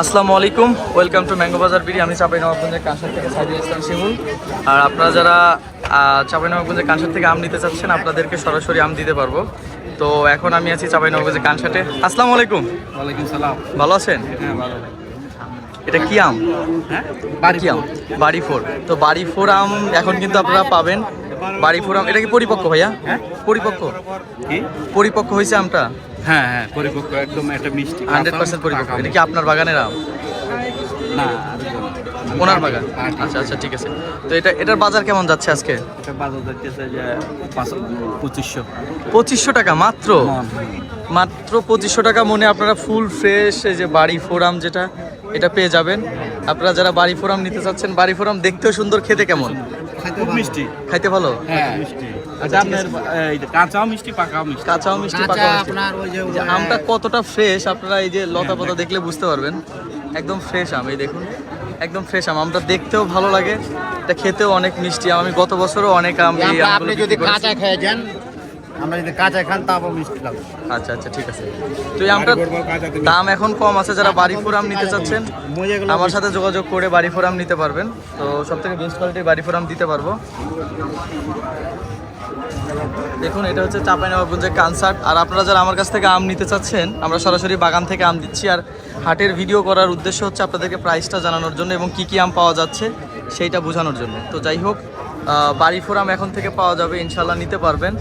আসসালামু আলাইকুম welcome to mango বাজার বিড়ি আমি চাপাই নবাবগঞ্জের কাঁসার থেকে সাইদুল ইসলাম শিমুল। আর আপনারা যারা চাপাই নবাবগঞ্জের কাঁসার থেকে আম নিতে চাচ্ছেন আপনাদেরকে সরাসরি আম দিতে পারব। তো এখন আমি আছি চাপাই নবাবগঞ্জের কানসাটে আসসালামু আলাইকুম। ওয়ালাইকুম সালাম। ভালো আছেন? হ্যাঁ ভালো। এটা কি আম? হ্যাঁ? বাড়ি আম? বাড়ি ফোর তো বাড়ি ফোর আম এখন কিন্তু আপনারা পাবেন। বাড়ি ফোর আম এটা কি পরিপক্ক ভাইয়া? হ্যাঁ? পরিপক্ক? কি? পরিপক্ক হয়েছে আমটা? হ্যাঁ হ্যাঁ পরিপক্ক একদম একটা মিষ্টি হান্ড্রেড পার্সেন্ট পরিপক্ক। এটা কি আপনার বাগানের আম? না ওনার বাগান? আচ্ছা আচ্ছা ঠিক আছে। তো এটা এটার বাজার কেমন যাচ্ছে আজকে? বাজার যাচ্ছে যে পঁচিশশো। পঁচিশশো টাকা মাত্র? মাত্র পঁচিশশো টাকা মনে আপনারা ফুল ফ্রেশ এই যে বাড়ি ফোরাম যেটা এটা পেয়ে যাবেন। আপনারা যারা বাড়ি ফোরাম নিতে চাচ্ছেন বাড়ি ফোরাম দেখতেও সুন্দর খেতে কেমন? খুব মিষ্টি। খাইতে ভালো? হ্যাঁ। মিষ্টি। আচ্ছা আপনার কাঁচাও মিষ্টি পাকাও মিষ্টি? কাঁচাও মিষ্টি পাকা আপনার ওই যে আমটা কতটা ফ্রেশ আপনারা এই যে লতা পাতা দেখলে বুঝতে পারবেন। একদম ফ্রেশ আম এই দেখুন। একদম ফ্রেশ আম। আমটা দেখতেও ভালো লাগে। এটা খেতেও অনেক মিষ্টি আমি। গত বছরও অনেক আম আপনি যদি কাঁচা খেয়ে যান আমরা যদি কাঁচা খান তারপর মিষ্টি লাগবে। আচ্ছা আচ্ছা ঠিক আছে। তো এই আমটার দাম এখন কম আছে যারা বাড়ি ফোরাম নিতে চাচ্ছেন আমার সাথে যোগাযোগ করে বাড়ি ফোরাম নিতে পারবেন। তো সব থেকে বেস্ট কোয়ালিটির বাড়ি ফোরাম দিতে পারব। দেখুন এটা হচ্ছে চাঁপাইনবাবগঞ্জের কনসার্ট আর আপনারা যারা আমার কাছ থেকে আম নিতে চাচ্ছেন আমরা সরাসরি বাগান থেকে আম দিচ্ছি। আর হাটের ভিডিও করার উদ্দেশ্য হচ্ছে আপনাদেরকে প্রাইসটা জানানোর জন্য এবং কি কি আম পাওয়া যাচ্ছে সেইটা বোঝানোর জন্য। তো যাই হোক বাড়ি ফোরাম এখন থেকে পাওয়া যাবে ইনশাল্লাহ নিতে পারবেন।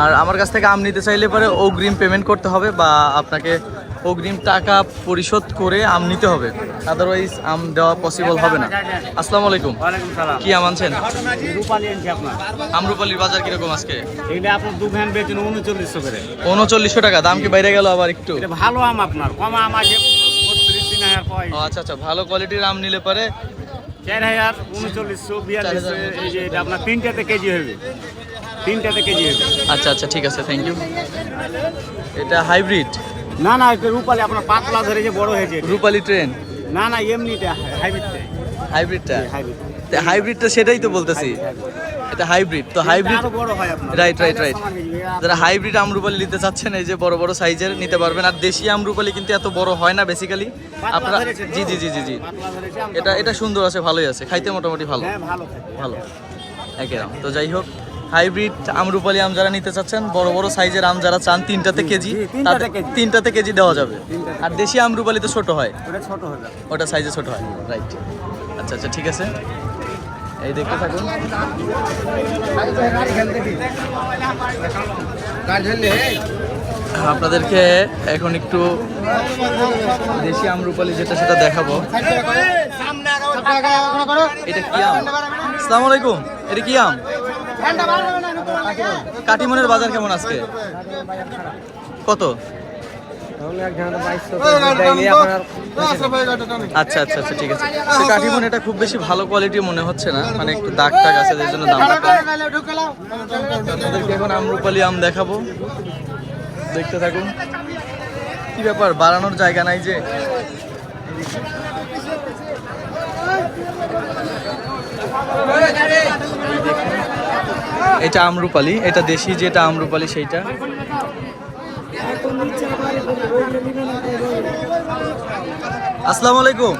আর আমার কাছ থেকে আম নিতে চাইলে পরে অগ্রিম পেমেন্ট করতে হবে বা আপনাকে অগ্রিম টাকা পরিশোধ করে আম নিতে হবে। আদারওয়াইজ আম দেওয়া পসিবল হবে না। আসসালামু আলাইকুম। কি আম আনছেন? রূপালি আমরুপালির বাজার কীরকম আজকে? এটা আপনার দু ভ্যান বেচেন উনচল্লিশশো টাকা দাম কি বাইরে গেল আবার একটু? ভালো আম আপনার। কম আম আছে আচ্ছা আচ্ছা ভালো কোয়ালিটির আম নিলে পারে চার হাজার উনচল্লিশশো বিয়াল্লিশশো এই যে এটা আপনার তিনটাতে কেজি হবে। তিনটাতে কেজি হবে। আচ্ছা আচ্ছা ঠিক আছে থ্যাংক ইউ এটা হাইব্রিড না না এটা রূপালি আপনার পাতলা ধরে যে বড় হয়েছে। রূপালি ট্রেন না না এমনিটা হাইব্রিডটা হাইব্রিডটা হাইব্রিডটা সেটাই তো বলতেছি। এটা হাইব্রিড তো হাইব্রিড রাইট রাইট রাইট যারা হাইব্রিড আমরুপালি নিতে চাচ্ছেন এই যে বড় বড় সাইজের নিতে পারবেন। আর দেশি আমরুপালি কিন্তু এত বড় হয় না বেসিক্যালি আপনারা জি জি জি জি জি। এটা এটা সুন্দর আছে ভালোই আছে। খাইতে মোটামুটি ভালো। হ্যাঁ ভালো রকম তো যাই হোক হাইব্রিড আমরুপালি আম যারা নিতে চাচ্ছেন বড় বড় সাইজের আম যারা চান তিনটাতে কেজি তিনটাতে কেজি। দেওয়া যাবে। আর দেশি আমরুপালি তো ছোট হয়। ওটা সাইজে ছোট হয়। রাইট আচ্ছা আচ্ছা ঠিক আছে। এই দেখতে থাকুন। আপনাদেরকে এখন একটু দেশি আমরুপালি যেটা সেটা দেখাবো। এটা কি আম? আসসালামু আলাইকুম। এটা কি আম? কাটিমনের বাজার কেমন আজকে? কত? আচ্ছা আচ্ছা আচ্ছা ঠিক আছে। সে কাঠিমন এটা খুব বেশি ভালো কোয়ালিটি মনে হচ্ছে না মানে একটু দাগ টাগ আছে যার জন্য কম। এখন আমরুপালি আম দেখাবো। দেখতে থাকুন। কি ব্যাপার বাড়ানোর জায়গা নাই যে? এটা আমরুপালি এটা দেশি যেটা আমরুপালি সেইটা। আসসালামু আলাইকুম।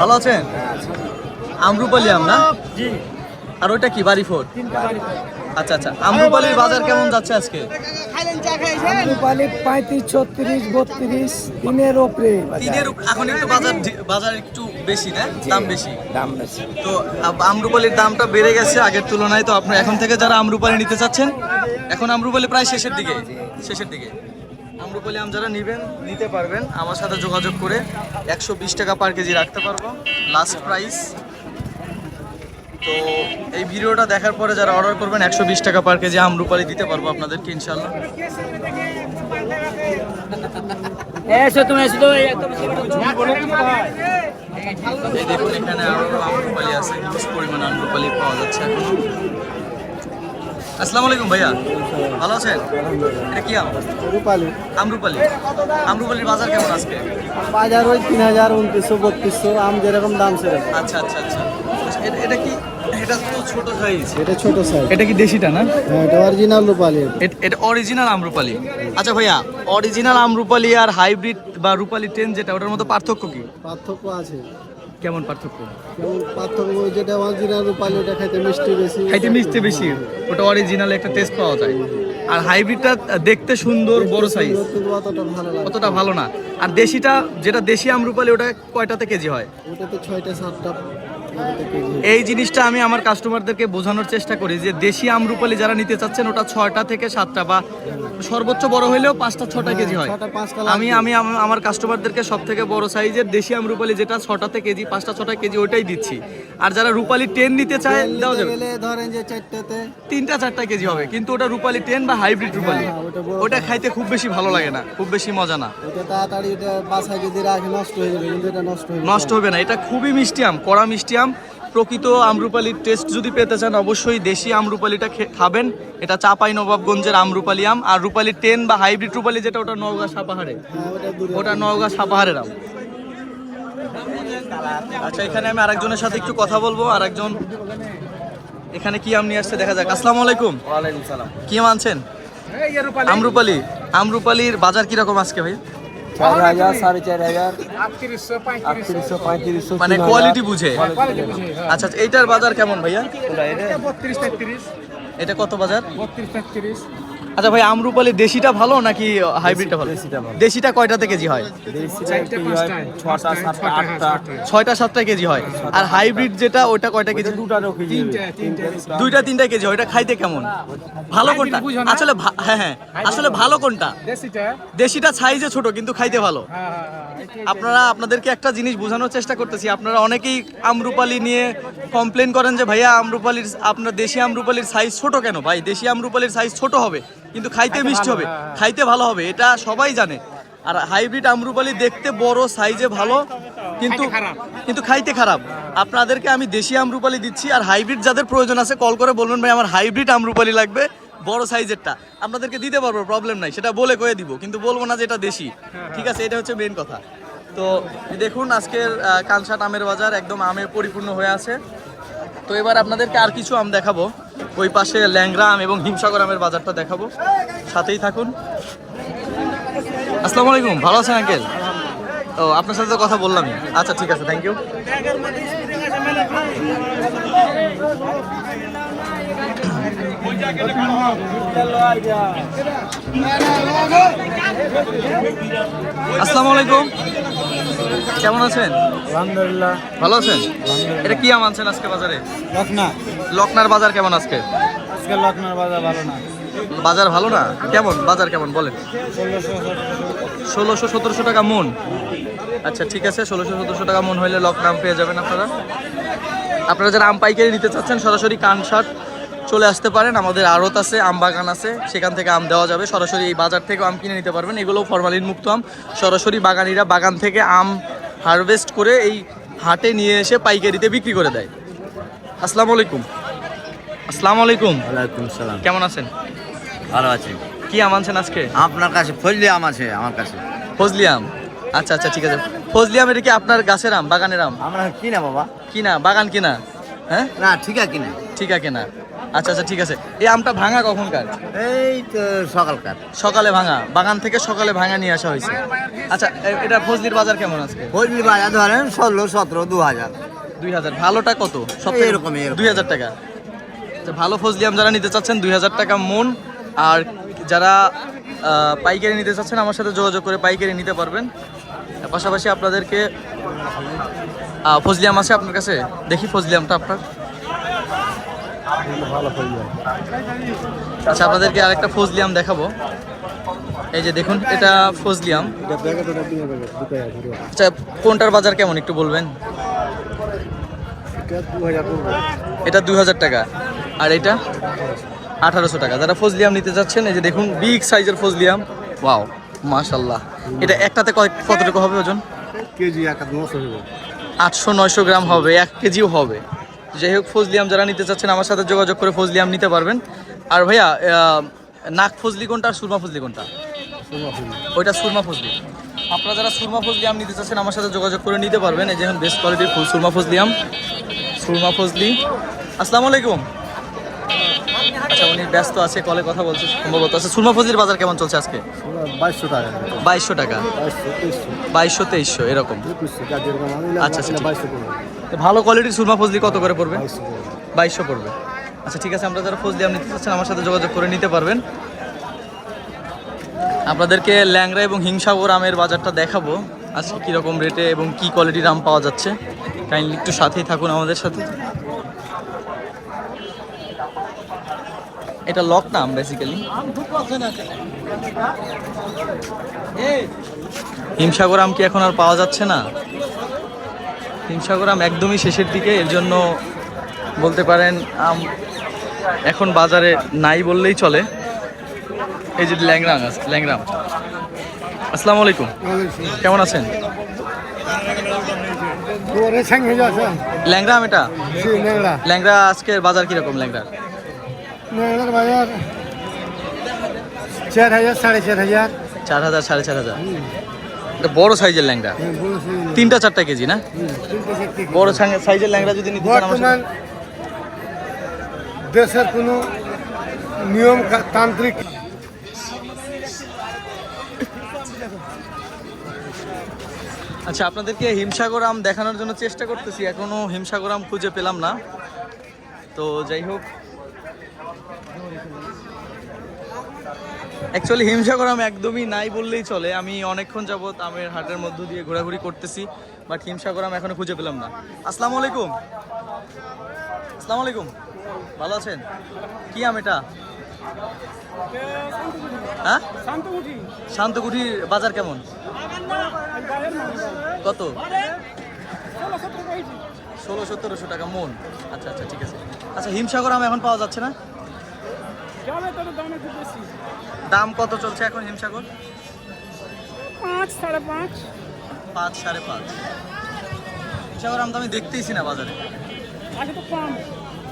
ভালো আছেন? আমরুপালি আম না আর ওইটা কি বাড়ি ফোর আচ্ছা আচ্ছা। আমরুপালির বাজার কেমন যাচ্ছে আজকে? পঁয়ত্রিশ ছত্রিশ বত্রিশ তিনের ওপরে। তিনের এখন একটু বাজার বাজার একটু বেশি না? দাম বেশি? দাম বেশি। তো আম- আমরুপালির দামটা বেড়ে গেছে আগের তুলনায় তো আপনি এখন থেকে যারা আমরুপালি নিতে চাচ্ছেন এখন আমরুপালি প্রায় শেষের দিকে শেষের দিকে। আমরুপালি আম যারা নেবেন নিতে পারবেন আমার সাথে যোগাযোগ করে একশো বিশ টাকা পার কেজি রাখতে পারব লাস্ট প্রাইস তো এই ভিডিওটা দেখার পরে যারা অর্ডার করবেন একশো বিশ টাকা পার কেজি আমরুপালি দিতে পারব আপনাদেরকে ইনশাল্লাহ এসো তুমি এসো তো এই দেখুন এখানে আমরুপালি আছে হিউজ পরিমাণ আমরুপালি পাওয়া যাচ্ছে এখনও। আসসালামু আলাইকুম ভাইয়া ভালো আছেন? এটা কি আম? রূপালি আমরুপালি। আমরুপালির বাজার কেমন আজকে? বাজার ওই তিন হাজার উনত্রিশশো বত্রিশশো আম যেরকম দাম সেরকম। আচ্ছা আচ্ছা আচ্ছা। এটা- এটা কি এটা তো ছোট সাইজ এটা ছোট সাইজ এটা কি দেশিটা না? হ্যাঁ এটা অরিজিনাল রূপালি। এটা অরিজিনাল আমরুপালি। আচ্ছা ভাইয়া অরিজিনাল আমরুপালি আর হাইব্রিড বা রূপালি টেন যেটা ওটার মধ্যে পার্থক্য কি? পার্থক্য আছে। কেমন পার্থক্য? যেমন পার্থক্য যেটা অরিজিনাল রূপালি ওটা খাইতে মিষ্টি বেশি। খাইতে মিষ্টি বেশি ওটা অরিজিনাল একটা টেস্ট পাওয়া যায়। আর হাইব্রিডটা দেখতে সুন্দর বড় সাইজ অতটা ভালো না। আর দেশিটা যেটা দেশি আমরুপালি ওটা কয়টাতে কেজি হয়? ওটাতে ছয়টা সাতটা এই জিনিসটা আমি আমার কাস্টমারদেরকে বোঝানোর চেষ্টা করি যে দেশি আমরুপালি যারা নিতে চাচ্ছেন ওটা ছয়টা থেকে সাতটা বা সর্বোচ্চ বড় হলেও পাঁচটা ছটা কেজি হয়। আমি আমি আম- আমার কাস্টমারদেরকে সব থেকে বড় সাইজের দেশি আমরুপালি যেটা ছটাতে কেজি পাঁচটা ছটা কেজি ওইটাই দিচ্ছি। আর যারা রূপালি টেন নিতে চায় দেওয়া যাবে। ধরেন যে চারটাতে তিনটা চারটা কেজি হবে কিন্তু ওটা রূপালি টেন বা হাইব্রিড রূপালি। হ্যাঁ, ওটা খাইতে খুব বেশি ভালো লাগে না খুব বেশি মজা না। ওটা তাড়াতাড়ি এটা বাসায় যদি রাখে নষ্ট হয়ে যাবে কিন্তু এটা নষ্ট হয়ে যাবে। নষ্ট হবে না এটা খুবই মিষ্টি আম কড়া মিষ্টি আম প্রকৃত আমরুপালির টেস্ট যদি পেতে চান অবশ্যই দেশি আমরুপালিটা খাবেন। এটা চাপাই নবাবগঞ্জের আমরুপালি আম। আর রূপালি টেন বা হাইব্রিড রূপালি যেটা ওটা নওগাঁ সাপাহারে ওটা নওগাঁ সাপাহারের আম। আচ্ছা এখানে আমি আরেকজনের সাথে একটু কথা বলব। আরেকজন এখানে কি আম নিয়ে আসছে দেখা যাক। আসসালামু আলাইকুম। ওয়ালাইকুম সালাম। কি আম আনছেন? আমরুপালি। আমরুপালির বাজার কীরকম আজকে ভাই? চার হাজার সাড়ে চার হাজার। আটত্রিশশো পঁয়ত্রিশশো। মানে কোয়ালিটি বুঝে? আচ্ছা আচ্ছা, এইটার বাজার কেমন ভাইয়া? এটা কত বাজার? আচ্ছা ভাই আমরুপালি দেশিটা ভালো নাকি হাইব্রিডটা ভালো? দেশিটা কয়টাতে কেজি হয়? ছয়টা সাতটা কেজি হয়। আর হাইব্রিড যেটা ওটা কয়টা কেজি? দুইটা তিনটা কেজি হয়। ওটা খাইতে কেমন? ভালো কোনটা? আসলে ভা- হ্যাঁ হ্যাঁ। আসলে ভালো কোনটা? দেশিটা। সাইজে ছোট কিন্তু খাইতে ভালো। আপনারা আপনাদেরকে একটা জিনিস বোঝানোর চেষ্টা করতেছি। আপনারা অনেকেই আমরুপালি নিয়ে কমপ্লেন করেন যে ভাইয়া আমরুপালির আপনার দেশি আমরুপালির সাইজ ছোট কেন? ভাই দেশি আমরুপালির সাইজ ছোট হবে। কিন্তু খাইতে মিষ্টি হবে। খাইতে ভালো হবে এটা সবাই জানে। আর হাইব্রিড আমরুপালি দেখতে বড় সাইজে ভালো কিন্তু কিন্তু খাইতে খারাপ। আপনাদেরকে আমি দেশি আমরুপালি দিচ্ছি আর হাইব্রিড যাদের প্রয়োজন আছে কল করে বলবেন ভাই আমার হাইব্রিড আমরুপালি লাগবে বড় সাইজেরটা। আপনাদেরকে দিতে পারব প্রবলেম নাই সেটা বলে কয়ে দিব কিন্তু বলব না যে এটা দেশি। ঠিক আছে এটা হচ্ছে মেন কথা। তো দেখুন আজকের কানসাট আমের বাজার একদম আমে পরিপূর্ণ হয়ে আছে। তো এবার আপনাদেরকে আর কিছু আম দেখাবো। ওই পাশে ল্যাংরা আম এবং হিমসাগর আমের বাজারটা দেখাবো। সাথেই থাকুন। আসসালামু আলাইকুম। ভালো আছেন আঙ্কেল? ও, আপনার সাথে তো কথা বললামই। আচ্ছা ঠিক আছে থ্যাংক ইউ আসসালামু আলাইকুম। কেমন আছেন? আলহামদুলিল্লাহ। ভালো আছেন? এটা কি আম আনছেন আজকে বাজারে? লখনা। লকনার বাজার কেমন আজকে? আজকে লখনার বাজার ভালো না। বাজার ভালো না? কেমন? বাজার কেমন? বলেন। ষোলোশো সতেরোশো। টাকা মন। আচ্ছা ঠিক আছে। ষোলোশো সতেরোশো টাকা মন হইলে হলে লকডাম পেয়ে যাবেন আপনারা। আপনারা যারা আম পাইকারি নিতে চাচ্ছেন সরাসরি কানসাট চলে আসতে পারেন। আমাদের আড়ত আছে আম বাগান আছে সেখান থেকে আম দেওয়া যাবে। সরাসরি এই বাজার থেকে আম কিনে নিতে পারবেন। এগুলো ফরমালিন মুক্ত আম। সরাসরি বাগানিরা বাগান থেকে আম হারভেস্ট করে এই হাটে নিয়ে এসে পাইকারিতে বিক্রি করে দেয়। আসসালামু আলাইকুম। আসসালামু আলাইকুম। ওয়ালাইকুম সালাম। কেমন আছেন? ভালো আছে। কি আম আনছেন আজকে? আপনার কাছে ফজলি আম আছে আমার কাছে। ফজলি আম? আচ্ছা আচ্ছা ঠিক আছে। ফজলি আম এটা কি আপনার গাছের আম বাগানের আম? আমরা কিনা বাবা। কিনা বাগান কিনা? হ্যাঁ? না ঠিক আছে কিনা। ঠিক আছে কিনা। আচ্ছা আচ্ছা ঠিক আছে। এই আমটা ভাঙা কখনকার? এই তো সকালকার। সকালে ভাঙা। বাগান থেকে সকালে ভাঙা নিয়ে আসা হয়েছে। আচ্ছা এটা ফজলির বাজার কেমন আজকে? ফজলি বাজার ধরেন ষোলো সতেরো দু হাজার। দুই হাজার। ভালোটা কত? সব এরকমই, এরকম। দুই হাজার টাকা। আচ্ছা, ভালো ফজলি আম যারা নিতে চাচ্ছেন দুই হাজার টাকা মন। আর যারা পাইকারি নিতে চাচ্ছেন আমার সাথে যোগাযোগ করে পাইকারি নিতে পারবেন। পাশাপাশি আপনাদেরকে ফজলি আম আছে আপনার কাছে? দেখি ফজলি আমটা আপনার। আচ্ছা আপনাদেরকে আরেকটা ফজলি আম দেখাবো। এই যে দেখুন এটা ফজলি আম আচ্ছা কোনটার বাজার কেমন একটু বলবেন? এটা দুই হাজার টাকা। আর এটা আঠারোশো টাকা। যারা ফজলিয়াম নিতে চাচ্ছেন এই যে দেখুন বিগ সাইজের ফজলিয়াম। ওয়াও মাশাল্লাহ। এটা একটাতে কতটুকু হবে ওজন? কেজি আটশো নয়শো গ্রাম হবে এক কেজিও হবে। যাই হোক ফজলিয়াম যারা নিতে চাচ্ছেন আমার সাথে যোগাযোগ করে ফজলিয়াম নিতে পারবেন। আর ভাইয়া নাক ফজলি কোনটা আর সুরমা ফজলি কোনটা? ওইটা সুরমা ফজলি। আপনারা যারা সুরমা ফজলি আম নিতে চাচ্ছেন আমার সাথে যোগাযোগ করে নিতে পারবেন। এই যেমন বেস্ট কোয়ালিটির ফুল সুরমা ফজলিয়াম। সুরমা ফজলি। আসসালামু আলাইকুম। উনি ব্যস্ত আছে কলে কথা বলছে সম্ভবত আচ্ছা সুরমা ফজির বাজার কেমন চলছে আজকে? বাইশশো টাকা। বাইশশো টাকা? বাইশশো তেইশশো। এরকম। আচ্ছা, আচ্ছা, ভালো কোয়ালিটির সুরমা ফজলি কত করে পড়বে? বাইশশো পড়বে। আচ্ছা ঠিক আছে আমরা যারা ফজলি আপনি নিতে চাচ্ছেন আমার সাথে যোগাযোগ করে নিতে পারবেন। আপনাদেরকে ল্যাংড়া এবং হিংসাগর আমের বাজারটা দেখাবো আজকে কীরকম রেটে এবং কি কোয়ালিটির আম পাওয়া যাচ্ছে। কাইন্ডলি একটু সাথেই থাকুন আমাদের সাথে। এটা লক না আম বেসিক্যালি হিমসাগর আম কি এখন আর পাওয়া যাচ্ছে না? হিমসাগর আম একদমই শেষের দিকে এর জন্য বলতে পারেন আম এখন বাজারে নাই বললেই চলে। এই যে ল্যাংরাম আছে ল্যাংরাম। আসসালামু আলাইকুম। কেমন আছেন? ল্যাংরাম এটা? ল্যাংরা আজকের বাজার কীরকম ল্যাংরার বাজার। চার হাজার সাড়ে চার হাজার। চার হাজার সাড়ে চার হাজার। এটা বড় সাইজের ল্যাংরা তিনটা চারটা কেজি না? বড় সাইজের ল্যাংরা যদি নিতে বর্তমান দেশের কোনো নিয়ম তান্ত্রিক আচ্ছা আপনাদেরকে হিমসাগর আম দেখানোর জন্য চেষ্টা করতেছি। এখনও হিমসাগর আম খুঁজে পেলাম না। তো যাই হোক অ্যাকচুয়ালি হিমসাগর আম একদমই নাই বললেই চলে। আমি অনেকক্ষণ যাবত আমের হাটের মধ্য দিয়ে ঘোরাঘুরি করতেছি বাট হিমসাগর আম এখনও খুঁজে পেলাম না। আসসালামু আলাইকুম। আসসালামু আলাইকুম। ভালো আছেন? কি আম এটা? হ্যাঁ? শান্তকুঠির বাজার কেমন? কত? ষোলো সতেরোশো টাকা মন। আচ্ছা আচ্ছা ঠিক আছে। আচ্ছা হিমসাগর আম এখন পাওয়া যাচ্ছে না? দাম কত চলছে এখন হিমসাগর? পাঁচ সাড়ে পাঁচ। পাঁচ সাড়ে পাঁচ। হিমসাগর আম তো আমি দেখতেইছি না বাজারে। আগে তো কম।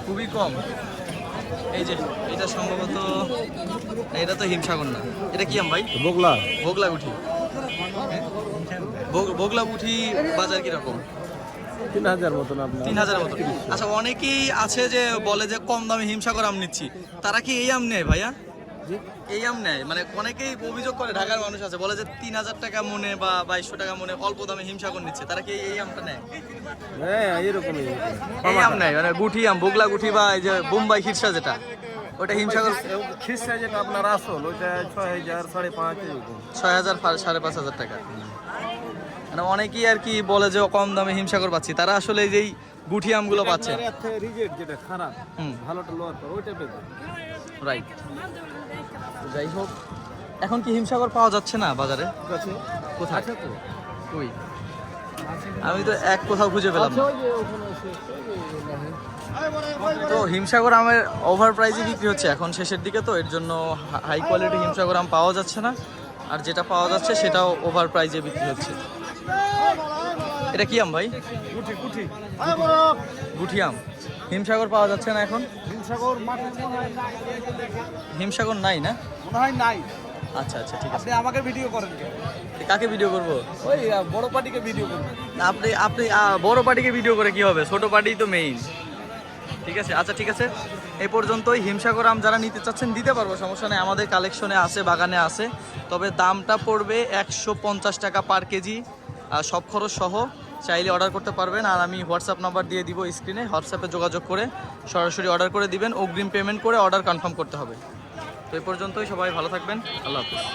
খুবই কম। এই যে এটা সম্ভবত এটা তো হিমসাগর না। এটা কি আম ভাই? বগলা। বগলা গুঠি বগলা গুঠি বাজার কীরকম? তিন হাজার মতন আপনার। তিন হাজার মতো আচ্ছা অনেকেই আছে যে বলে যে কম দামে হিমসাগর আম নিচ্ছি। তারা কি এই আম নেয় ভাইয়া? এই আম নেয়? মানে অনেকেই অভিযোগ করে ঢাকার মানুষ আছে বলে যে তিন হাজার টাকা মনে বা বাইশশো টাকা মনে অল্প দামে হিমসাগর নিচ্ছে। তারা কি এই আমটা নেয়? হ্যাঁ এরকমই এই আম নেয় মানে গুঠি আম বগলা গুঠি বা এই যে বোম্বাই খিরসা যেটা ওটা হিমসাগর যেটা আপনার আসল ওইটা ছয় হাজার সাড়ে পাঁচ ছয় হাজার সাড়ে পাঁচ হাজার টাকা। মানে অনেকেই আর কি বলে যে কম দামে হিমসাগর পাচ্ছি। তারা আসলে এই যেই গুঠি আমগুলো পাচ্ছে। যেটা খারাপ ভালোটা লোয়ার পর ওইটা রাইট যাই হোক এখন কি হিমসাগর পাওয়া যাচ্ছে না বাজারে? কোথায়? কই? আমি তো এক কোথাও খুঁজে পেলাম না। ওই আছে তো হিমসাগর আমের ওভার প্রাইসে বিক্রি হচ্ছে। এখন শেষের দিকে তো এর জন্য হাই কোয়ালিটি হিমসাগর আম পাওয়া যাচ্ছে না। আর যেটা পাওয়া যাচ্ছে সেটাও ওভার প্রাইসে বিক্রি হচ্ছে। এটা কি আম ভাই? গুঠি আম। হিমসাগর পাওয়া যাচ্ছে না এখন? হিমসাগর হিমসাগর নাই না? নাই আচ্ছা আচ্ছা ঠিক আছে। আমাকে ভিডিও করেন কাকে ভিডিও করব? ওই বড় পার্টিকে ভিডিও করুন আপনি আপনি বড় পার্টিকে ভিডিও করে কি হবে? ছোট পার্টি তো মেইন ঠিক আছে? আচ্ছা ঠিক আছে। এই পর্যন্তই হিমসাগর আম যারা নিতে চাচ্ছেন, দিতে পারব, সমস্যা নেই। আমাদের কালেকশনে আছে, বাগানে আছে। তবে দামটা পড়বে একশো পঞ্চাশ টাকা পার কেজি। সব খরচ সহ চাইলে অর্ডার করতে পারবেন। আর আমি হোয়াটসঅ্যাপ নাম্বার দিয়ে দিব স্ক্রিনে হোয়াটসঅ্যাপে যোগাযোগ করে সরাসরি অর্ডার করে দিবেন। অগ্রিম পেমেন্ট করে অর্ডার কনফার্ম করতে হবে। তো এই পর্যন্তই, সবাই ভালো থাকবেন। আল্লাহ হাফিজ।